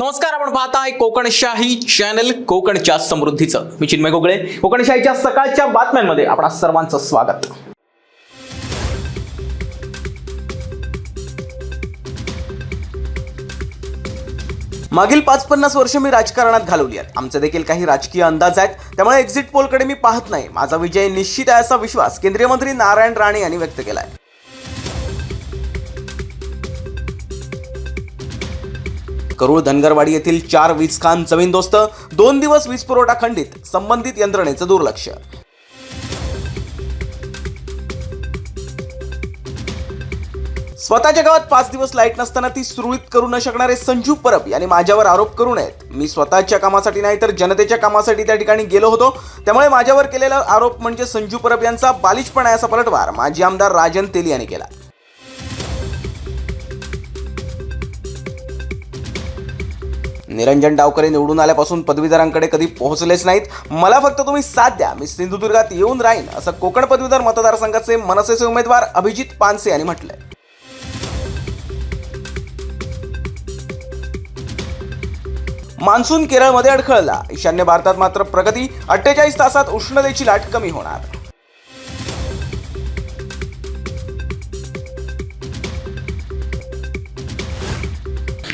नमस्कार आपण पाहताय कोकणशाही चॅनल कोकणच्या समृद्धीचं. मी चिन्मय गोगळे. कोकणशाहीच्या सकाळच्या बातम्यांमध्ये आपणा सर्वांचं स्वागत. मागील पाच पन्नास वर्ष मी राजकारणात घालवली आहेत. आमचे देखील काही राजकीय अंदाज आहेत. त्यामुळे एक्झिट पोलकडे मी पाहत नाही. माझा विजय निश्चित आहे असा विश्वास केंद्रीय मंत्री नारायण राणे यांनी व्यक्त केला आहे करूळ धनगरवाडी येथील चार वीज खान जमीनदोस्त दोन दिवस वीज पुरवठा खंडित संबंधित यंत्रणेचं दुर्लक्ष. स्वतःच्या गावात पाच दिवस लाइट नसताना ती सुरळीत करू न शकणारे संजू परब यांनी माझ्यावर आरोप करू नयेत. मी स्वतःच्या कामासाठी नाही तर जनतेच्या कामासाठी त्या ठिकाणी गेलो होतो. त्यामुळे माझ्यावर केलेला आरोप म्हणजे संजू परब यांचा बालिशपणा आहे असा पलटवार माजी आमदार राजन तेली यांनी केला. निरंजन डावकरे निवडून आल्यापासून पदवीधरांकडे कधी पोहोचलेच नाहीत. मला फक्त तुम्ही साथ द्या. मी सिंधुदुर्गात येऊन राहीन असं कोकण पदवीधर मतदारसंघाचे मनसेचे उमेदवार अभिजित पानसे यांनी म्हटलंय. मान्सून केरळमध्ये अडखळला. ईशान्य भारतात मात्र प्रगती अठ्ठेचाळीस तासात उष्णतेची लाट कमी होणार.